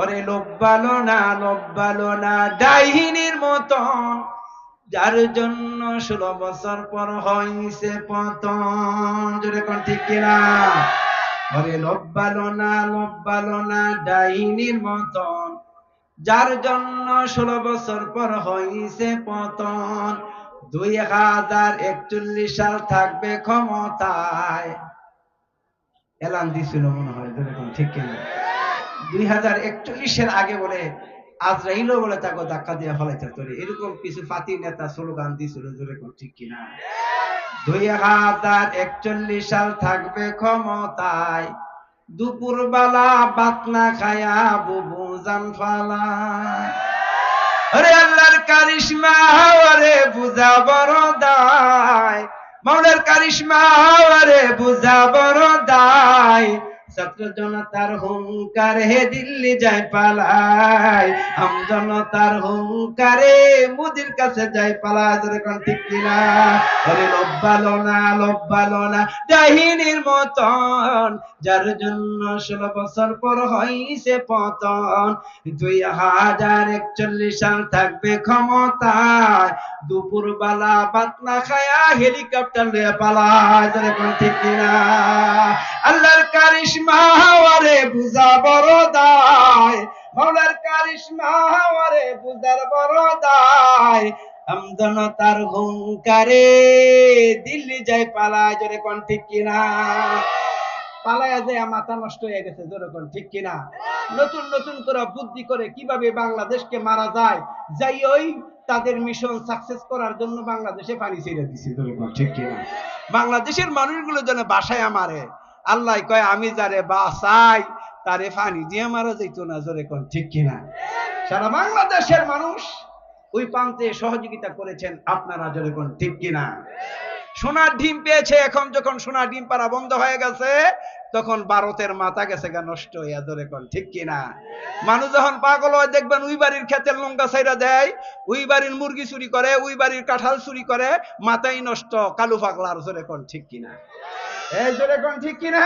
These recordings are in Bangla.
ওরে লোব্বালো না লোব্বালো না ডাইহিনীর মতন। যার জন্য ষোলো বছর পর হইছে পতন। জোরে কোন ঠিক কিনা? ওরে লোব্বালো না লোব্বালো না ডাইহিনীর মতন। যার জন্য ষোলো বছর পর হইছে পতন। দুই হাজার একচল্লিশ সাল থাকবে ক্ষমতায়। এলান দিছিল মনে হয় ঠিক কিনা? হাজার একচল্লিশের আগে বলে আজরাইলও বলে তাকে ধাক্কা দিয়ে ফলাইতে তোরে। এরকম কিছু ফাতি নেতা স্লোগান যেরকম ঠিক কিনা? দুই হাজার একচল্লিশ সাল থাকবে ক্ষমতায় দুপুর বেলা বাতনা খায়া বুবু জান ফালায় আরে আল্লাহর কারিশমা আরে বুঝা বড় দায় মাওলার কারিশমা আরে বুঝা বড় দায়। ছাত্র জনতার হুঙ্কার হে দিল্লি যায় পালায় আম জনতার হুঙ্কারে মুদির কাছে যায় পালায় কোন, ঠিক কিনা আরে লব্বালো না লব্বালো না ডাহিনীর মতন। যার জন্য ষোলো বছর পর হইছে পতন। দুই হাজার একচল্লিশ সাল থাকবে ক্ষমতায়। দুপুর বেলা পাতলা খায়া হেলিকপ্টার লিয়ে পালায় কোন, ঠিক কিনা আল্লাহর কারিশমা ওরে বুঝা বড় দায়। মাওলার কারিশমা বুঝার বড় দায়। আমজনতার হুঙ্কারে দিল্লি যায় পালায়। জোরে কোন ঠিক কিনা? পালায়া যায়, মাথা নষ্ট হয়ে গেছে, জোরে কোন ঠিক কিনা? নতুন নতুন করে বুদ্ধি করে কীভাবে বাংলাদেশকে মারা যায়? যাই ওই তাদের মিশন সাকসেস করার জন্য বাংলাদেশে পানি ছেড়ে দিছে, জোরে কোন ঠিক কিনা? বাংলাদেশের মানুষগুলো যেন বাসায় আমারে আল্লাহ কয়, আমি যারে বাসাই তারে পানি দিয়ে মারা যাইত না। জোরে কোন ঠিক কিনা? সারা বাংলাদেশের মানুষ ওই প্রান্তে সহযোগিতা করেছেন, আপনারা জোরে কোন ঠিক কিনা? সোনার ডিম পেয়েছে, এখন যখন সোনার ডিম পাড়া বন্ধ হয়ে গেছে, তখন ভারতের মাথা গেছে গা নষ্ট হইয়া ধরে কোন ঠিক কিনা? মানুষ যখন পাগল হয়, দেখবেন ওই বাড়ির ক্ষেতের লঙ্কা সাইরা দেয়, ওই বাড়ির মুরগি চুরি করে, ওই বাড়ির কাঁঠাল চুরি করে মাথাই নষ্ট, কালু পাগলার, জোরে কোন ঠিক কিনা? এই জোরে কোন ঠিক কিনা?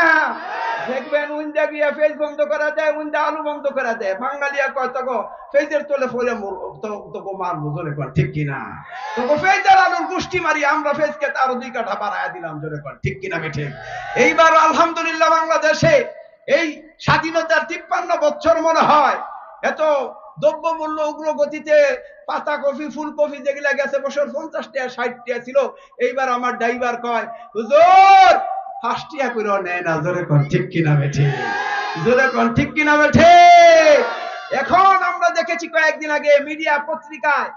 দেখবেন উইন্দা গিয়া ফেজ বন্ধ করা দেয় উইন্দা আলু বন্ধ করা দেয়। বাঙালিয়া কয় তগো ফেজের তোলে ফলে তোকে মারবো জোরে কোন ঠিক কিনা? তোকে ফেজের আলুর গুষ্টি মারি আমরা ফেজকে আরও দুই কাঠা বাড়ায় দিলাম জোরে কোন ঠিক কিনা বেঠে এইবার আলহামদুলিল্লাহ বাংলাদেশে এই স্বাধীনতার তিপ্পান্ন বছর মনে হয় এত দ্রব্য মূল্য উগ্র গতিতে পাতা কফি ফুল কফি যেগুলা গেছে বছর পঞ্চাশ টাকা ষাট টাকা ছিল এইবার আমার ড্রাইভার কয় হুজুর ফাঁসটিয়া করে নেয় না, জোরে কন, ঠিক কিনা বেঠে? জোরে কন, ঠিক কিনা বেঠে? এখন আমরা দেখেছি কয়েকদিন আগে মিডিয়া পত্রিকায়,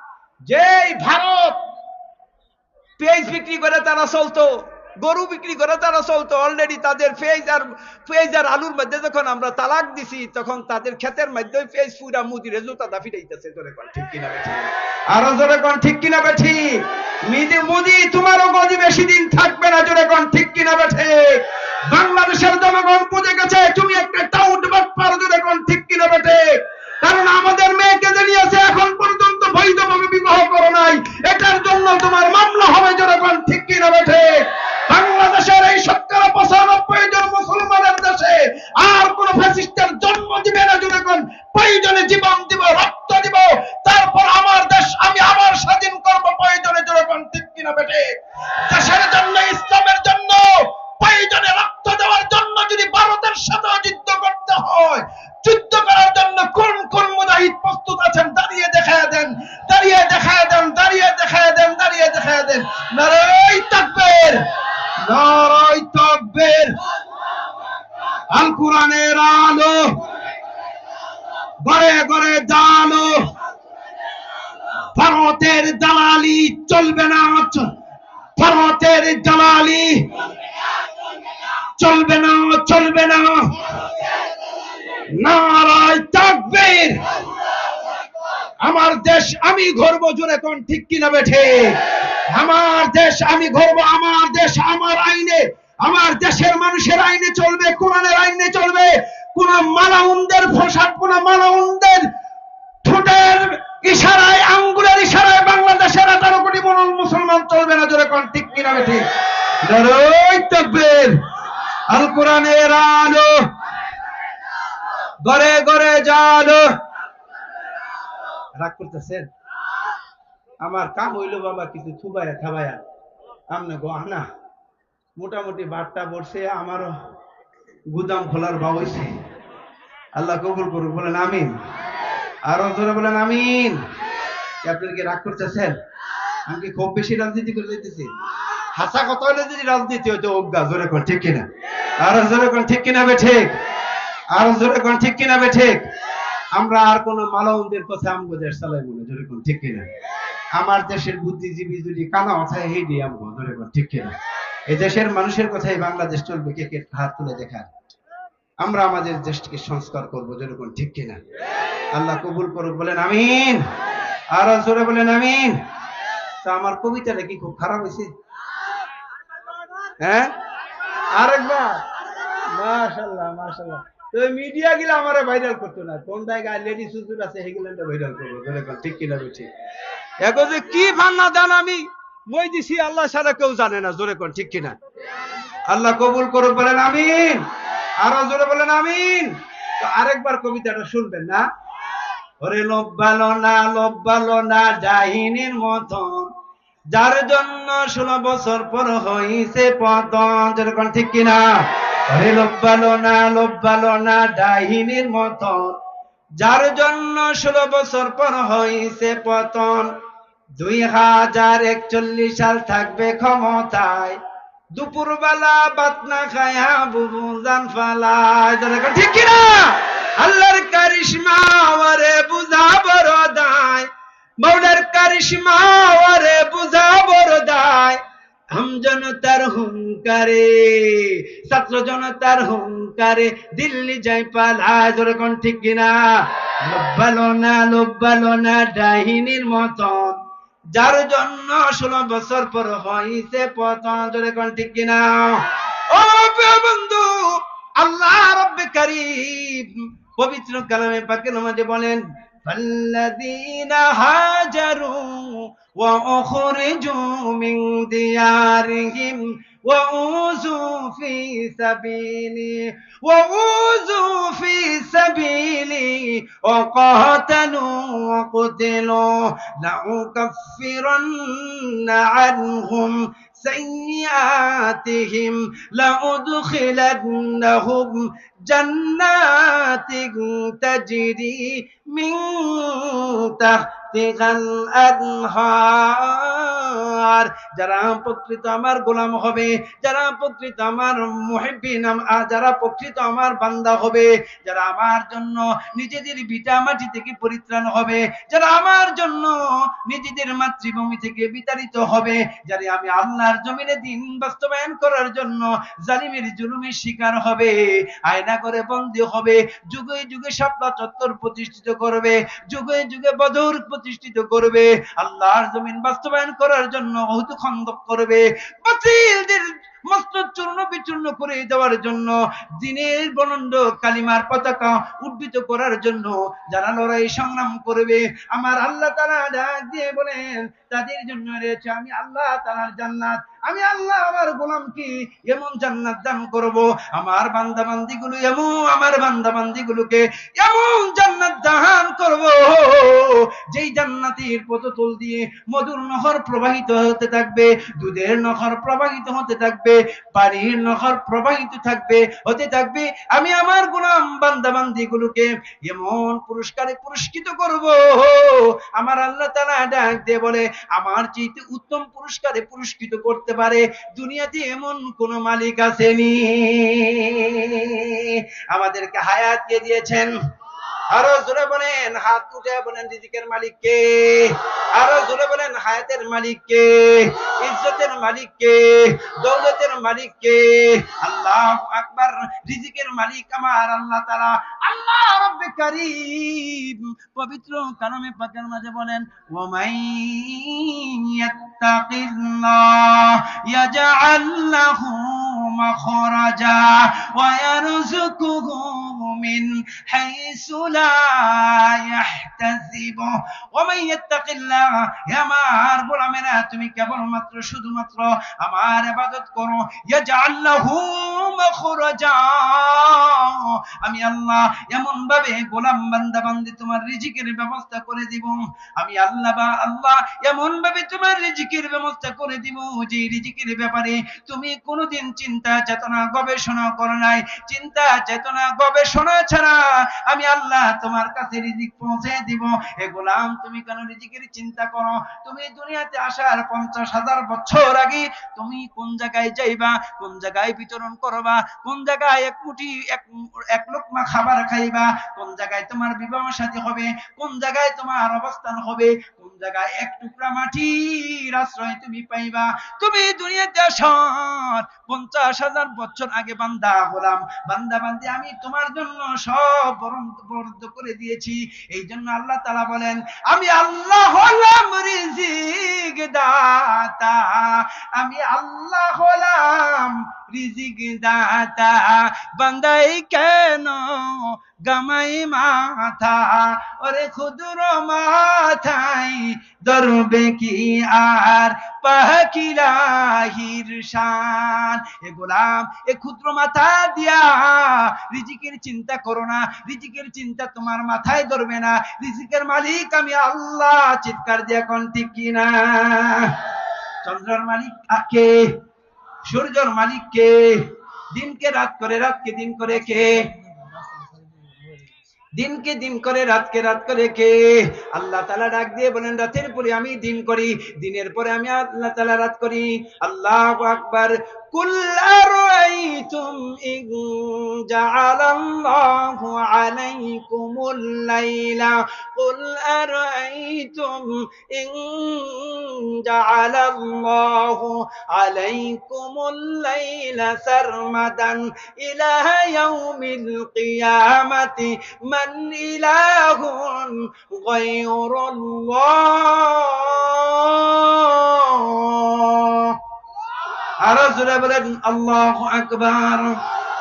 যেই ভারত পেজ বিক্রি করে তারা চলতো গরু বিক্রি করে তারা চলতো। অলরেডি তাদের পেঁয়াজ আর পেঁয়াজ আর আলুর মধ্যে যখন আমরা তালাক দিছি, তখন তাদের ক্ষেতের মধ্যে পেঁয়াজ পুরা মুদিরে জুতা দা ফিরাইতেছে জোরে কন, ঠিক কিনা বেঠি? আরও জোরে কন, ঠিক কিনা বেঠি? মিদি মুদি, তোমারও গদি বেশি দিন থাকবে না, জোরে কন, ঠিক কিনা বেঠে? বাংলাদেশের জনগণ বুঝে গেছে, তুমি একটা টাউট বাটপার, জোরে কন, ঠিক কিনা বেঠে? ঘরে ঘরে দালালি চলবে না ভারতের দালালি চলবে না চলবে না। নারায় তাকবীর। আমার দেশ, আমি গর্ব জোরে কোন ঠিক কিনা বেঠে। আমার দেশ আমি গর্ব আমার দেশ আমার আইনে, আমার দেশের মানুষের আইনে চলবে, কোরআনের আইনে চলবে। কোন মালাউনদের ফসাদ কোন মালাউনদের ঠোঁটের ইশারায়, আঙ্গুলের ইশারায় বাংলাদেশের আঠারো কোটি মুসলমান চলবে না, জোরে কোন, ঠিক কিনা নারায় তাকবীর। আল কোরআনের আলো। ঘরে ঘরে জালো। রাগ করতেছেন? আমার কাম হইল বাবা কিছু থুবায়া থাবায়া। আমনে গো, আনা। মোটামুটি বারটা বসে আমারও গুদাম খোলার বা হইছে। আল্লাহ কবুল করুক, বলেন আমিন। আরও জোরে বলেন আমিন। কি কি রাগ করতেছেন? আমি কি খুব বেশি রাজনীতি করে দিতেছি হাসা কথা হলে যদি রাজনীতি হতো অজ্ঞা জোরে কোন ঠিক কিনা? আরও জোরে কোন ঠিক কিনা ঠিক? আরও জোরে কোন ঠিক কিনা ঠিক? আমরা আর কোন মালাউনদের কথা আমগো দেশ চালাই মনে জোরে কোন ঠিক কিনা? আমার দেশের বুদ্ধিজীবী যদি কানা মাথায় হেই দিয়ে আমগো জোরে ঠিক কিনা এই দেশের মানুষের কথাই বাংলাদেশ চলবে, কে কে হাত তুলে দেখার? আমরা আমাদের দেশটিকে সংস্কার করব, যেরকম, ঠিক কিনা আল্লাহ কবুল করুক, বলেন আমিন। আর জোরে বলেন আমিন। তা আমার কবিতাটা কি খুব খারাপ হয়েছে? হ্যাঁ? আরেকবার। মাশাল্লাহ মাশাল্লাহ তো মিডিয়া গুলো আমারে ভাইরাল করতো না। কোন জায়গায় লেডি সুজুর আছে, সেগুলো ভাইরাল করব ঠিক কিনা ঠিক কি ভান্না দান আমি? মই দিছি, আল্লাহ ছাড়া কেউ জানে না। জোরে ঠিক কিনা? আল্লাহ কবুল করুক, বলেন আমিন। আরও জোরে বলেন আমিন। আরেকবার কবিতাটা শুনবেন না? ওরে লব্বালো না লব্বালো না ডাহিনীর মতন। যার জন্য ষোলো বছর পর হইছে পতন। যেরকম ঠিক কিনা? ওরে লব্বালো না লব্বালো না ডাহিনীর মতন। যার জন্য ষোলো বছর পর হইছে পতন। দুই হাজার একচল্লিশ সাল থাকবে ক্ষমতায়। দুপুর বেলা বাতনা খায়া বুবু জান ফালায়। ঠিক কিনা? আল্লাহর কারিশমা ওরে বুঝা বড় দায় মৌলার কারিশমা ওরে বুঝা বড় দায় আম জনতার হুঙ্কারে, ছাত্র জনতার হুঙ্কারে দিল্লি যাই পালায়। যেরকম ঠিক কিনা? লোব্বালো না লোব্বালো না ডাহিনীর মতন। যার জন্য ষোলো বছর পর হইছে পতন জোরে কোন ঠিক কিনা ও প্রিয় বন্ধু আল্লাহ রব্বে কারীম পবিত্র কালামে পাকের মাঝে বলেন فالذين هاجروا وأخرجوا من ديارهم وأوذوا في سبيلي وأوذوا في سبيلي وقاتلوا وقتلوا لأكفرن عنهم سيئاتهم لأدخلنهم جنات تجري من تحتها الأنهار. যারা প্রকৃত আমার গোলাম হবে, যারা প্রকৃত আমার মুহিবিন যারা প্রকৃত আমার বান্দা হবে, যারা আমার জন্য নিজেদের ভিটা মাটি থেকে পরিত্রাণ হবে, যারা আমার জন্য নিজেদের মাতৃভূমি থেকে বিতাড়িত হবে, যারা আমি আল্লাহর জমিনে দিন বাস্তবায়ন করার জন্য জালিমের জুলুমের শিকার হবে, আয়না করে বন্দী হবে, যুগে যুগে শাপলা চত্বর প্রতিষ্ঠিত করবে, যুগে যুগে বদর প্রতিষ্ঠিত করবে, আল্লাহর জমিন বাস্তবায়ন করার জন্য বহুত খন্দক করবে। বাতিলদের মস্ত চূর্ণ বিচূর্ণ করে দেওয়ার জন্য, দিনের বনন্দ কালিমার পতাকা করার জন্য যারা লড়াই সংগ্রাম করবে, আমার আল্লাহ তারা ডাক দিয়ে বলেন, তাদের জন্য রয়েছে আমি আল্লাহ তালার জান্নাত, আমি আল্লাহ আমার এমন জান্নাত দান করব, আমার বান্দা বান্দিগুলো এমন, আমার বান্দা বান্দিগুলোকে এমন জান্নাত দান করব। যেই জান্নাতের পদতল দিয়ে মধুর নহর প্রবাহিত হতে থাকবে, দুধের নহর প্রবাহিত হতে থাকবে, পানির নহর প্রবাহিত থাকবে, হতে থাকবে। আমি আমার গোলাম বান্দা বান্দিগুলোকে এমন পুরস্কারে পুরস্কৃত করব। আমার আল্লাহ তালা ডাক দিয়ে বলে, আমার চেয়ে উত্তম পুরস্কারে পুরস্কৃত করতে পারে দুনিয়াতে এমন কোন মালিক আসেনি আমাদেরকে হায়াত কে দিয়েছেন? আরো জোরে বলেন হাত উঠে বলেন রিজিকের মালিক কে আরো জোরে বলেন হায়াতের মালিক কে ইজ্জতের মালিক কে দৌলতের মালিক কে আল্লাহ আকবার রিজিকের মালিক আমার আল্লাহ তাআলা আল্লাহ রব্বে কারীম পবিত্র কালামে পাকের মাঝে বলেন ওয়া মাই ইয়াত্তাকিল্লাহ ইয়াজআল লাহু مخرجا ويرزقه من حيث لا يحتسب ومن يتق الله يا আমার গোলামেরা তুমি কেবলমাত্র শুধুমাত্র আমার ইবাদত করো ইয়াজআল লাহু মাখরাজা আমি আল্লাহ এমন ভাবে গোলাম বান্দা বান্দি তোমার রিজিকের ব্যবস্থা করে দিব। আমি আল্লাহ বা আল্লাহ এমন ভাবে তোমার রিজিকের ব্যবস্থা করে দিব যে রিজিকের ব্যাপারে তুমি কোনোদিন চিন্তা, চেতনা, গবেষণা করো নাই। চিন্তা, চেতনা, গবেষণা ছাড়া আমি আল্লাহ তোমার কাছে রিজিক পৌঁছে দিব। এ গোলাম, তুমি কেন রিজিকের চিন্তা করো? তুমি দুনিয়াতে আসার পঞ্চাশ হাজার বছর আগে তুমি কোন জায়গায় যাইবা, কোন জায়গায় বিতরণ করবা, কোন জায়গায় এক মুঠি এক এক লোকমা খাবার খাইবা, কোন জায়গায় তোমার বিবাহ সাথী হবে, কোন জায়গায় তোমার অবস্থান হবে, কোন জায়গায় এক টুকরা মাটির আশ্রয় তুমি পাইবা। তুমি দুনিয়াতে আসার পঞ্চাশ হাজার বছর আগে বান্দা হলাম। বান্দা বান্দি আমি তোমার জন্য সব বরাদ্দ করে দিয়েছি। এই জন্য আল্লাহ তালা বলেন, আমি আল্লাহ হলাম রিজিক দাতা আমি আল্লাহ হলাম রিজিক দাতা বান্দাই কেন? গামাই মাথা, ওরে ক্ষুদ্র মাথাই, ধরবে কি আর? পাখিলাহির শান এ গোলাম, এ ক্ষুদ্র মাথা দিয়া রিজিকের চিন্তা করো না। রিজিকের চিন্তা তোমার মাথায় ধরবে না। রিজিকের মালিক আমি আল্লাহ, চিৎকার দিয়ে এখন ঠিক কিনা মালিক কে সূর্যর মালিক কে? দিনকে রাত করে, রাতকে দিন করে কে? দিনকে দিন করে, রাতকে রাত করে কে? আল্লাহ তালা ডাক দিয়ে বলেন, রাতের পরে আমি দিন করি, দিনের পরে আমি আল্লাহ তালা রাত করি। আল্লাহ আকবার। قل أرأيتم إن جعل الله عليكم الليل؟ قل أرأيتم إن جعل الله عليكم الليل سرمدا إلى يوم القيامة؟ من إله غير الله؟ আরও জোরে বলেন, আল্লাহ আকবার।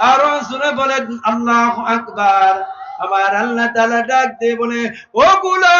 আরও জোরে বলেন, আল্লাহ আকবার। আমার আল্লাহ তালা ডাক দিয়ে বলে, ও গুলো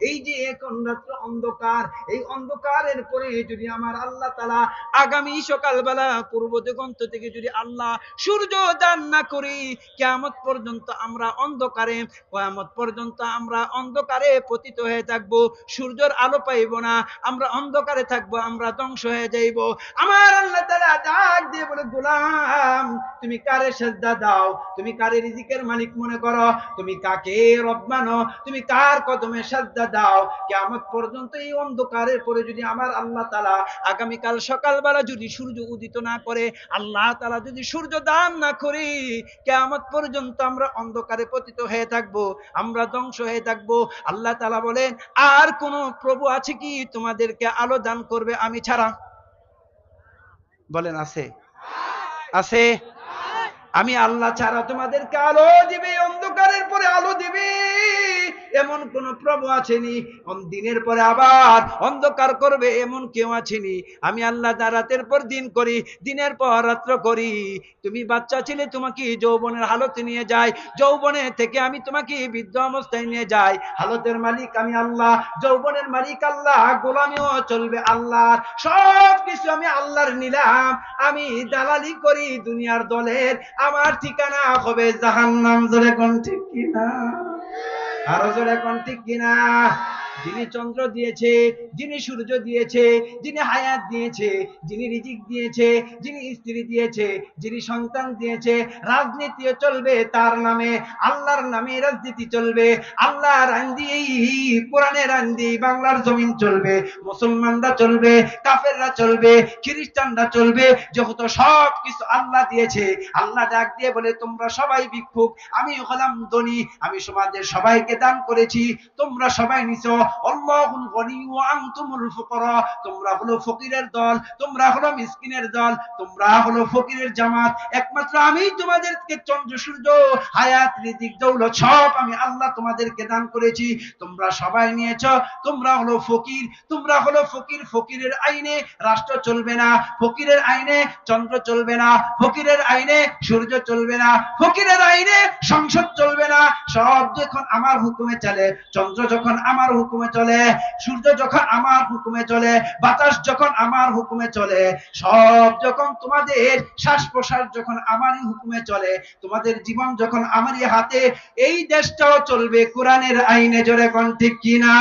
এই যে এখন রাত্র অন্ধকার, এই অন্ধকারের পরে যদি আমার আল্লাহ তালা আগামী সকালবেলা পূর্ব দিগন্ত থেকে যদি আল্লাহ সূর্য দান না করি, কেয়ামত পর্যন্ত আমরা অন্ধকারে, কেয়ামত পর্যন্ত আমরা অন্ধকারে পতিত হয়ে থাকব, সূর্যের আলো পাইব না, আমরা অন্ধকারে থাকব, আমরা ধ্বংস হয়ে যাইব। আমার আল্লাহ তালা ডাক দিয়ে বলে, গোলাম, তুমি কারে শ্রদ্ধা দাও? তুমি কারে রিজিকের মালিক মনে করো? তুমি কাকে রব মানো? তুমি কার কদমে শ্রদ্ধা দাও? কেমন পর্যন্ত এই অন্ধকারের পরে যদি আমার আল্লাহ তালা আগামীকাল সকালবেলা যদি সূর্য উদিত না করে, আল্লাহ তালা যদি সূর্য দান না করি কেমন পর্যন্ত আমরা অন্ধকারে পতিত হয়ে থাকব, আমরা ধ্বংস হয়ে থাকব। আল্লাহ তালা বলেন, আর কোন প্রভু আছে কি তোমাদেরকে আলো দান করবে আমি ছাড়া? বলেন, আছে। আছে? আমি আল্লাহ ছাড়া তোমাদেরকে আলো দিবে, অন্ধকারের পরে আলো দিবে। এমন কোন প্রভু আছেনি। দিনের পরে আবার অন্ধকার করবে এমন কেউ আছেনি। আমি আল্লাহ রাতের পর দিন করি, দিনের পর রাত্র করি। তুমি বাচ্চা ছিলে, তোমাকে যৌবনের হালতে নিয়ে যায়। যৌবনে থেকে আমি তোমাকে বৃদ্ধ অবস্থায় নিয়ে যাই। হালতের মালিক আমি আল্লাহ, যৌবনের মালিক আল্লাহ, গোলামিও চলবে আল্লাহ সব কিছু আমি আল্লাহর নিলাম। আমি দালালি করি দুনিয়ার দলের। আমার ঠিকানা হবে জাহান্নাম। জোরে কোন ঠিক কিনা? আরও জোরে কোন ঠিক কিনা? যিনি চন্দ্র দিয়েছে, যিনি সূর্য দিয়েছে, যিনি হায়াত দিয়েছে, যিনি রিজিক দিয়েছে, যিনি স্ত্রী দিয়েছে, যিনি সন্তান দিয়েছে, রাজনীতিও চলবে তার নামে, আল্লাহর নামে রাজনীতি চলবে, আল্লাহর আইন দিয়েই দিয়ে বাংলার জমিন চলবে, মুসলমানরা চলবে, কাফেররা চলবে, খ্রিস্টানরা চলবে, যেহেতু সব কিছু আল্লাহ দিয়েছে, আল্লাহ ডাক দিয়ে বলে, তোমরা সবাই ভিক্ষুক আমি হলাম ধনী, আমি সমাজের সবাইকে দান করেছি, তোমরা সবাই নিছো আল্লাহুল গনি ওয়া আনতুমুল ফুকারা। তোমরা হলো ফকিরের দল, তোমরা হলো মিসকিনের দল, তোমরা হলো ফকিরের জামাত। একমাত্র আমি তোমাদেরকে চন্দ্র, সূর্য, হায়াত রিজিক দৌলত সব আমি আল্লাহ তোমাদেরকে দান করেছি। তোমরা সবাই নিয়েছ, তোমরা হলো ফকির, তোমরা হলো ফকির, ফকিরের আইনে রাষ্ট্র চলবে না। ফকিরের আইনে চন্দ্র চলবে না, ফকিরের আইনে সূর্য চলবে না, ফকিরের আইনে সংসদ চলবে না। সব যখন আমার হুকুমে চলে, চন্দ্র যখন আমার হুকুমে চলে, সূর্য যখন আমার হুকুমে চলে, বাতাস যখন আমার হুকুমে চলে, সব যখন তোমাদের শ্বাস প্রশ্বাস যখন আমারই হুকুমে চলে, তোমাদের জীবন যখন আমারই হাতে, এই দেশটাও চলবে কোরআনের আইনে জোরে কোন ঠিক কিনা?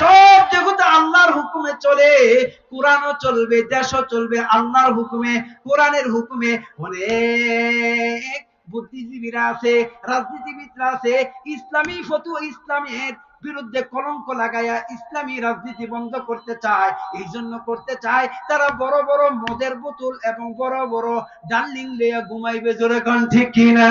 সব জগতে আল্লাহর হুকুমে চলে, কোরআনও চলবে, দেশও চলবে, আল্লাহর হুকুমে, কোরআনের হুকুমে। অনেক বুদ্ধিজীবীরা আছে, রাজনীতিবিদরা আছে, ইসলামী ফতু ইসলামের বিরুদ্ধে কলঙ্ক লাগাইয়া ইসলামী রাজনীতি বন্ধ করতে চায় এই জন্য করতে চায়, তারা বড় বড় মদের বোতল এবং বড় বড় ডার্লিং লইয়া ঘুমাইবে জোরে কণ্ঠে কিনা?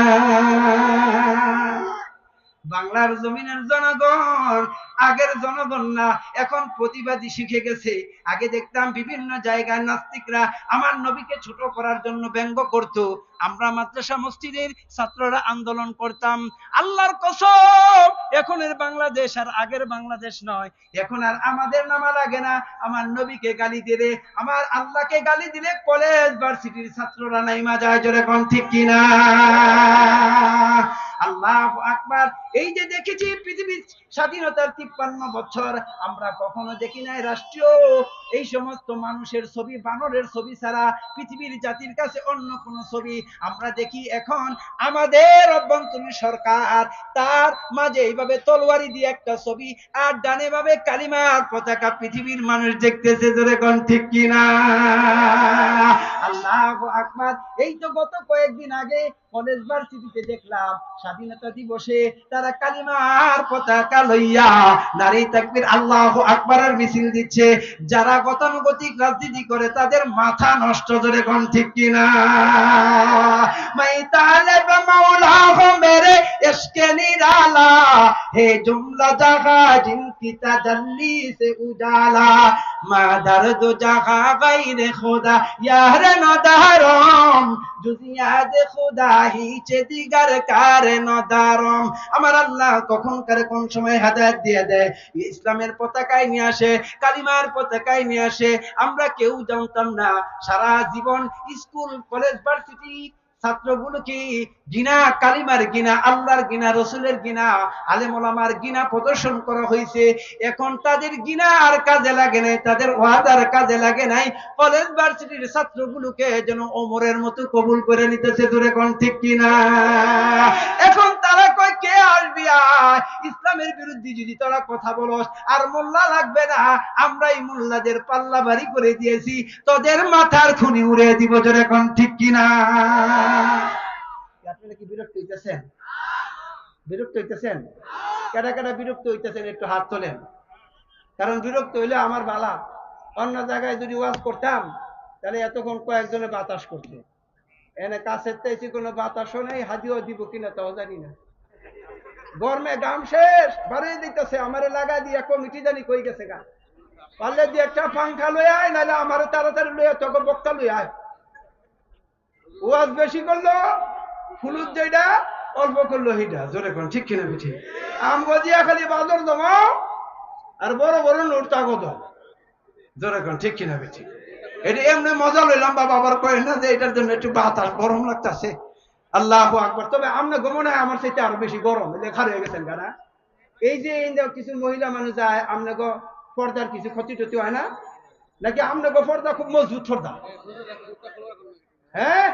বাংলার জমিনের জনগণ, আগের জনগণ না, এখন প্রতিবাদী শিখে গেছে। আগে দেখতাম বিভিন্ন জায়গায় নাস্তিকরা আমার নবীকে ছোট করার জন্য ব্যঙ্গ করত। আমরা মাদ্রাসা মসজিদের ছাত্ররা আন্দোলন করতাম। আল্লাহর কসম এখনের বাংলাদেশ আর আগের বাংলাদেশ নয়। এখন আর আমাদের নামা লাগে না। আমার নবীকে গালি দিলে, আমার আল্লাহকে গালি দিলে কলেজ ভার্সিটির ছাত্ররা নাইমা যায় জোরে কোন ঠিক কিনা? আল্লাহ আকবার। এই যে দেখেছি, পৃথিবীর স্বাধীনতার তিপ্পান্ন বছর, আমরা কখনো দেখি নাই রাষ্ট্রীয়। এই সমস্ত মানুষের ছবি, বানরের ছবি ছাড়া পৃথিবীর জাতির কাছে অন্য কোন ছবি আমরা দেখি এখন। আমাদের অভ্যন্তরীণ সরকার তার মাঝে এইভাবে তলোয়ারি দিয়ে একটা ছবি আর ডানে ভাবে কালিমার পতাকা পৃথিবীর মানুষ দেখতেছে ধরে কোন ঠিক কিনা? আল্লাহ আকবার। এই তো গত কয়েকদিন আগে কলেজ ভার্সিটিতে দেখলাম, স্বাধীনতা দিবসে তারা কালিমার পতাকা লইয়া নারী তাকবীর আল্লাহ আকবরের মিছিল দিচ্ছে। যারা গতানুগতিক রাজনীতি করে তাদের মাথা নষ্ট ধরে কোন ঠিক কিনা? উজালা, মা দর্দ জাগা গাইরে খোদা, ইয়ার দিগার কার আমার আল্লাহ কখন কারে কোন সময় হাদায়াত দিয়ে দেয়? ইসলামের পতাকায় নিয়ে আসে, কালিমার পতাকায় নিয়ে আসে। আমরা কেউ জানতাম না, সারা জীবন স্কুল, কলেজ, ভার্সিটি ছাত্রগুলোকে গিনা কালিমার গিনা, আল্লাহর গিনা, রসুলের গিনা আলেমার গিনা প্রদর্শন করা হয়েছে। এখন তাদের গিনা আর কাজে লাগে নাই, তাদের ওয়াদার কাজে লাগে নাই। কলেজ ভার্সিটির ছাত্রগুলোকে যেন ওমরের মতো কবুল করে নিতেছে, দূরে কোন ঠিক কিনা? এখন তারা কে আসবি ইসলামের বিরুদ্ধে যদি তোরা কথা বলস, আর মোল্লা লাগবে না। আমরাই মোল্লাদের পাল্লা বাড়ি করে দিয়েছি। তোদের মাথার খুনি উড়ে দিব জোরে কোন, ঠিক কিনা আপনারা কি বিরক্ত হইতেছেন? বিরক্ত হইতেছেন? কেডা কেডা বিরক্ত হইতেছেন? একটু হাত তোলেন। কারণ বিরক্ত হইলে আমার বালা। অন্য জায়গায় যদি ওয়াজ করতাম, তাহলে এতক্ষণ কয়েকজনে বাতাস করতে। এনে কাছের চাইছি কোনো বাতাসও নেই হাজিও দিব কিনা তাও জানি না। গরমে গাম শেষ বাড়িয়ে দিতেছে, আমারে লাগা দিয়া কমিটি জানি কই গেছে গা। পারলে দিয়ে একটা পাংখা লই আয়, নাহলে আমারে তাড়াতাড়ি লই আয়, তোকে বক্তা লই আয়। ওয়াজ বেশি করল, ফুলুর যেটা অল্প করল হিটা জোরে কোন ঠিক কিনা পিঠে আম গজিয়া খালি বাদর দমাও আর বড় বড় নোট তাগত জোরে কোন ঠিক কিনা পিঠে এটা এমনি মজা লইলাম, বাবা আবার কয় না যে এটার জন্য একটু বাতাস গরম লাগতেছে। আল্লাহ আকবর। তবে আমরা গমনে আমার সাথে আরও বেশি গরম লেখা রয়ে গেছেন কারা? এই যে কিছু মহিলা মানুষ যায় আমরা পর্দার কিছু ক্ষতি টতি হয় না? নাকি আপনাকে পর্দা খুব মজবুত পর্দা? হ্যাঁ?